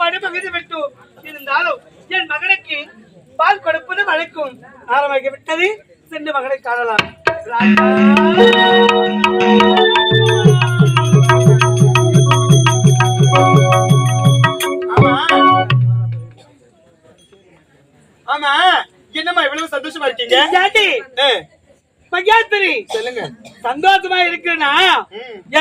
ஏற்பாடு பகுதி விட்டு இருந்தாலும் என் மகனுக்கு பால் கொடுப்பது வழக்கும் ஆரம்பமாகி விட்டது. சென்று மகனை காணலாம். ஆமா. என்னம்மா இவ்வளவு சந்தோஷமா இருக்கீங்க? மகேஸ்வரி சொல்லுங்க. சந்தோஷமா இருக்குன்னா.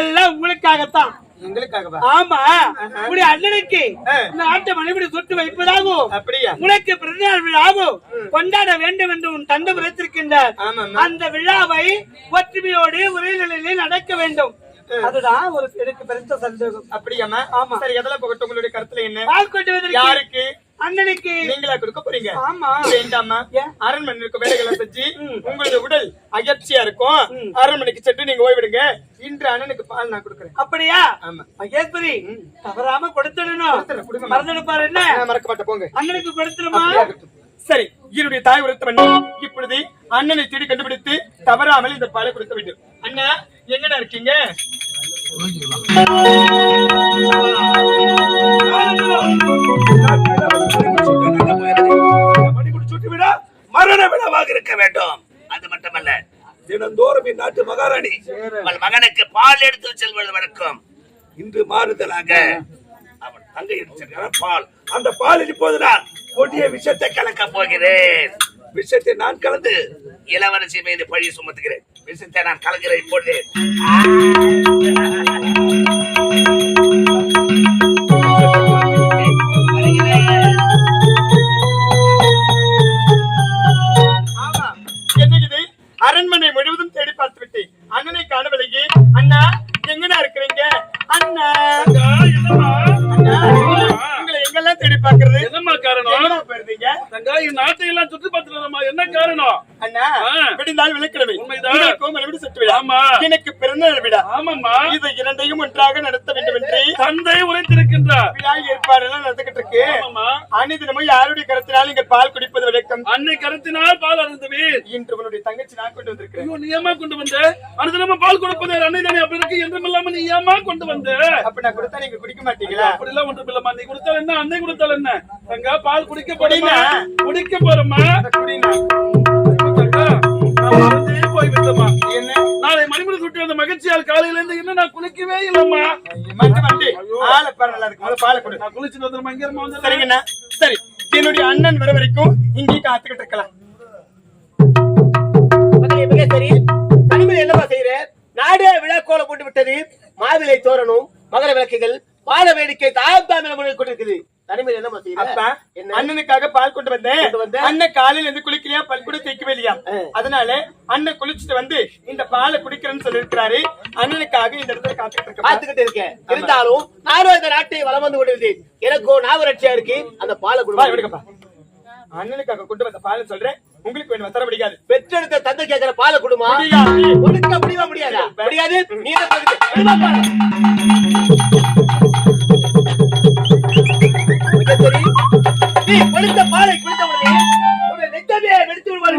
எல்லாம் உங்களுக்காகத்தான். எங்களுக்காகவா? ஆமா. உடைய அண்ணனுக்கு சுட்டு வைப்பதாகவும் அப்படியா? உனக்கு பிறந்தநாள் விழாவும் கொண்டாட வேண்டும் என்று உன் தந்தை விளைத்திருக்கின்றார் ஆமாம்மா. அந்த விழாவை ஒற்றுமையோடு ஒரே நிலையிலே நடக்க வேண்டும். அதுதான் ஒரு எனக்கு பெருத்த சந்தேகம். அப்படியாம்மா? ஆமா. சரி எதெல்லாம் போகட்டும்? உங்களுடைய கருத்துல என்ன? யாருக்கு? அண்ணனுக்கு நீங்களா கொடுக்க போறீங்க? ஆமா. வேண்டாமா ஏன்? அரண்மனை இருக்க வேலைகளை செஞ்சு ம். உங்களுடைய உடல் அயற்சியா இருக்கும். அரண்மனைக்கு சென்று நீங்க ஓய்விடுங்க. இன்று அண்ணனுக்கு பால் நான் கொடுக்குறேன். அப்படியா? ஆமா. மகேஸ்வரி தவறாம கொடுத்துடணும். கொடுத்துறேன், கொடுங்க. மறந்துடு பாரு என்ன? நான் மறக்க மாட்டேன் போங்க. அண்ணனுக்கு கொடுத்துருமா. சரி என்னுடைய தாய் உரத்த பண்ணி இப்பொழுது அண்ணனை தேடி கண்டுபிடித்து தவறாமல் இந்த பாலை கொடுக்க வேண்டும். அண்ணா எங்கடா இருக்கீங்க? மரண விழாவாக இருக்க வேண்டும். அது மட்டுமல்ல தினந்தோறும் இந்நாட்டு மகாராணி அவள் மகனுக்கு பால் எடுத்து செல்வது வழக்கம். இன்று மாறுதலாக அவன் தங்கை எடுத்து செல்கிறான். பால். அந்த பாலில் இப்போது நான் கொடிய விஷத்தை கலக்க போகிறேன். விஷத்தை நான் கலந்து இளவரசி மீது பழி சுமத்துகிறேன். விஷத்தை நான் கலக்கிறேன். இப்பொழுது அண்ணா எங்கடா இருக்கிறீங்க? அண்ணா. உங்களை எங்கெல்லாம் தேடி பார்க்கிறது? என்னம்மா காரணம்? தங்காய் நாட்டை எல்லாம் சுற்றி பார்த்துலமா என்ன காரணம்? அண்ணா. விடிந்தால் விளக்கிழமை உண்மைதான். உங்களுக்கும் மறுபடி சுற்று விழா ஆமா. எனக்கு பிறந்த நாள் விழா ஆமாம்மா. இதை இரண்டையும் ஒன்றாக நடத்த வேண்டும் என்று தந்தை உரைத்திருக்கின்றார். விழா ஏற்பாடெல்லாம் நடந்துகிட்டு இருக்கு. ஆமாம்மா. அன்னிதினமும் யாருடைய கருத்தினால் நீங்கள் பால் குடிப்பது வழக்கம்? அன்னை கருத்தினால் பால் அருந்துவீர். இன்று உன்னுடைய தங்கச்சி நான் கொண்டு வந்திருக்கிறேன். நீ ஏமா கொண்டு வந்த? அனுதினமா பால் கொடுப்பது அன்னை தானே அப்படி இருக்கு. என்றும் இல்லாம நீ ஏமா கொண்டு வந்த? அப்ப நான் கொடுத்தா நீங்க குடிக்க மாட்டீங்களா? அப்படி எல்லாம் ஒன்றும் இல்லம்மா நீ கொடுத்தால் என்ன? அன்னை கொடுத்தால் என்ன? தங்கா பால் குடிக்க போறமா குடிங்க. குடிக்க போறமா குடிங்க. தங்கா நான் மறந்தே போய் விட்டமா என்ன? நாளை மணிமுடி சுட்டி வந்த மகிழ்ச்சியால் காலையில இருந்து இன்னும் நான் குளிக்கவே இல்லம்மா. மண்டு மண்டு ஆளை பாரு நல்லா இருக்கு முதல்ல பாலை கொடு. நான் குளிச்சுட்டு வந்துருமா இங்க இருமா வந்து சரிங்கண்ணா சரி என்னுடைய அண்ணன் வர வரைக்கும் இங்கே காத்துக்கிட்டு இருக்கலாம். மகேஸ்வரி தனிமையில் செய்யற? நாடே விழா கோலம் போட்டு விட்டது. மாவிலை தோரணும் மகர விளக்குகள் வாழ வேடிக்கை தாம் தாம் கொண்டிருக்குது. தனிமையில் என்ன அண்ணனுக்காக பால் கொண்டு வந்தேன்? அண்ணன் காலையில இருந்து குளிக்கலையா? பல் கூட தேய்க்கவே. அதனால அண்ணன் குளிச்சுட்டு வந்து இந்த பாலை குடிக்கிறேன்னு சொல்லிருக்கிறாரு அண்ணனுக்காக இந்த இடத்துல காத்துக்கிட்டு இருக்கேன் பார்த்துக்கிட்டு இருக்கேன். இருந்தாலும் நானும் இந்த நாட்டை வலம் வந்து கொண்டிருந்தேன். எனக்கோ ஞாபகரட்சியா இருக்கு அந்த பாலை குடும்பம் எடுக்கப்பா. அண்ணனுக்காக கொண்டு வந்த பாலை சொல்றேன். உங்களுக்கு வேணும்? தர முடியாது. பெற்றெடுத்த தந்தை கேட்கிற பாலை குடுமா? முடியாது. முடியுமா? முடியாதா? முடியாது? நீ நீ கொடுத்த பாலை குடித்த உடனே நெத்தமே நெஞ்சமே வெடித்து விடுவாரு.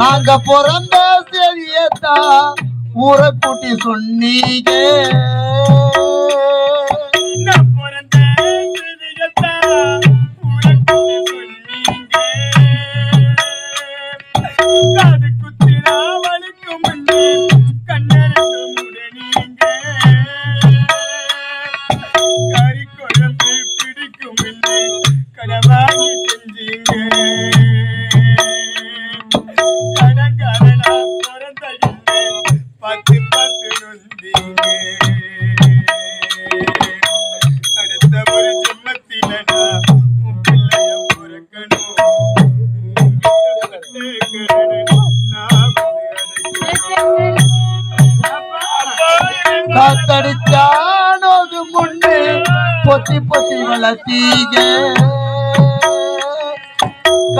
நாங்க பிறந்த சரியத்தான் ஊரை கூட்டி சொன்னீங்க.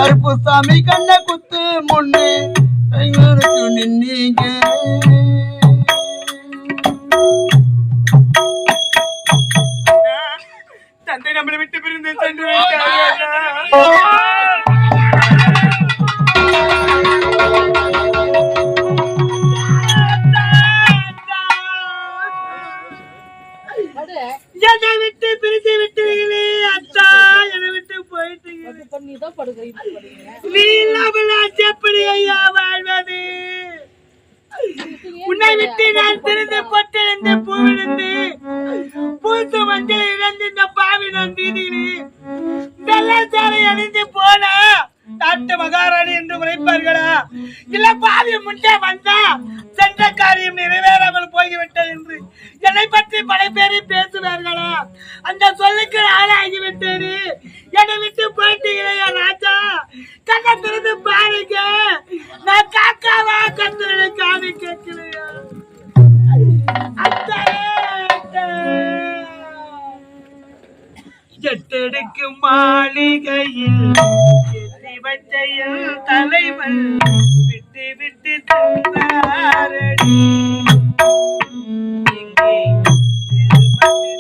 கருப்பு சாமி கண்ண குத்து முன்னே. நின்னீங்க. தந்தை நம்மளை விட்டு பிரிந்து சென்று விட்டார் என்னை விட்டு விட்டீங்களே நீ இல்லாமல் நான் எப்படி ஐயா வாழ்வது? உன்னை விட்டு நான் திறந்து பொட்டிருந்து பூவிழுந்து பூத்து மஞ்சள் இழந்து இந்த பாவி நான் வீதியிலே வெள்ளச்சாலை அணிந்து போன நாட்டு மகாராணி என்று உரைப்பார்களா? இல்ல பாவி முன்னே வந்தா சென்ற காரியம் நிறைவேறாமல் போய்விட்டது என்று என்னை பல பேரு பேசுவார்களா அந்த சொல்லுக்கு ஆளாகிவிட்டேரு என்னை விட்டு போயிட்டீங்களா ராஜா. கண்ணை திறந்து பாருங்க. நான் காக்காவா கத்துறேன் காவி கேட்கிறேன். அத்தே, மாளிகையில் சிவச்சையில் தலைவன் விட்டு விட்டு சென்றாரடி Thank you.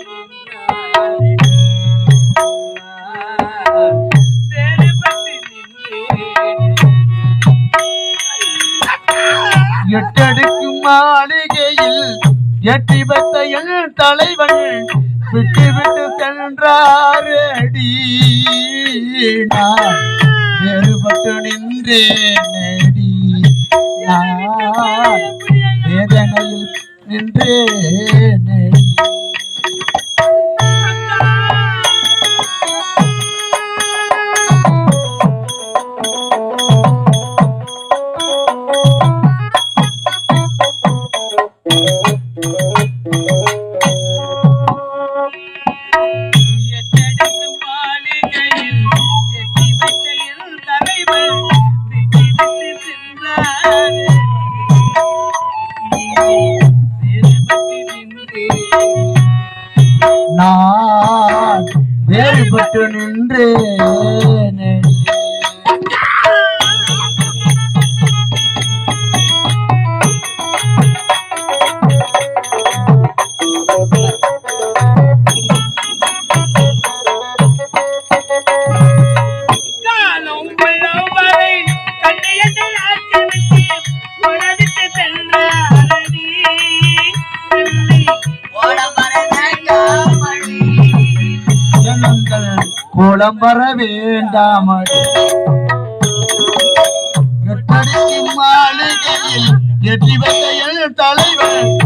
பட்டு நின்றேன் குளம் வர வேண்டாமடி. எட்டடிக்கும் மாளிகையில் எட்டி வைத்தையில் தலைவன்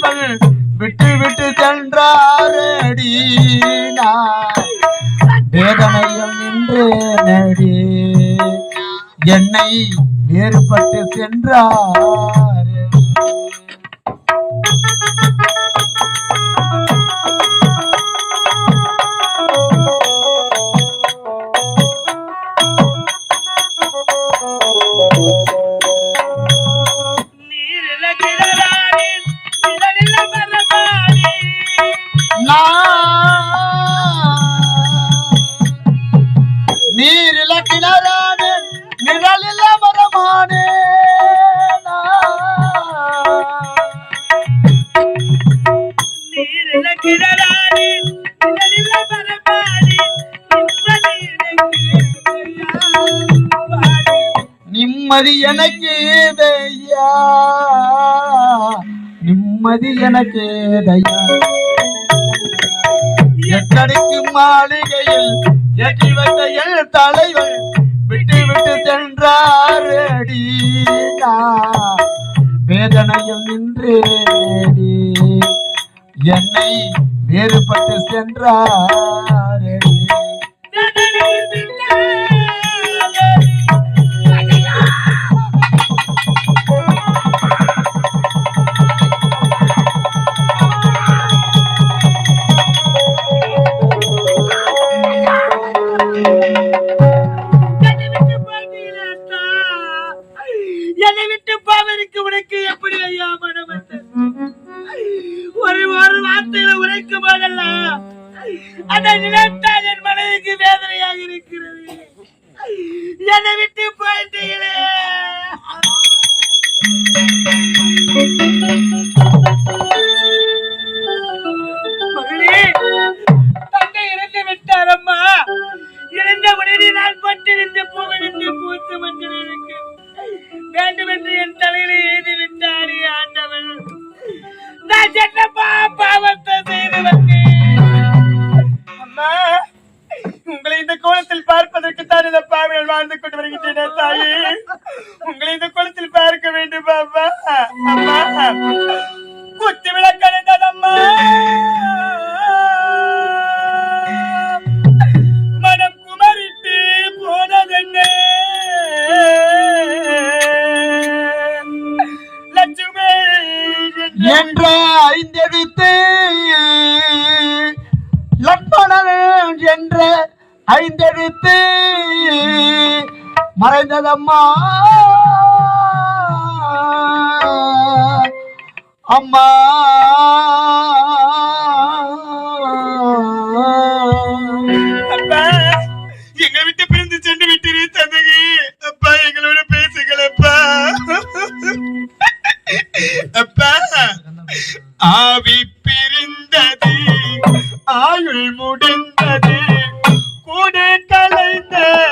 தலைவன் விட்டு விட்டு சென்றாரடி வேதனையும் நின்று நடி. என்னை வேறுபட்டு சென்றார். நிம்மதி எனக்கு தையா. நிம்மதி எனக்கு தையா எட்டடிக்கு மாளிகையில் எட்டி வைத்தையில் தலைவன் விட்டு விட்டு சென்றாரடி நான் வேதனையில் நின்றேடி என்னை வேறுபட்டு சென்றார். உங்களை இந்த கோலத்தில் பார்ப்பதற்கு தான் இந்த பாவிகள் வாழ்ந்து கொண்டு வருகின்றன தாயே. உங்களை இந்த கோலத்தில் வேண்டும் அம்மா. அம்மா குத்தி விளக்கடைந்ததம்மா மனம் குமரிட்டு போனதென்ன. லட்சுமி என்ற ஐந்தெழுத்து. லட்சணன் என்ற ஐந்தெழுத்து. மறைந்ததம்மா. அம்மா! எங்க விட்டு பிரிந்து சென்று விட்டு தந்தகி அப்பா எங்களோட பேசுங்களப்பா அப்பா. ஆவி பிரிந்தது ஆயுள் முடிந்தது கூட கலைந்ததப்பா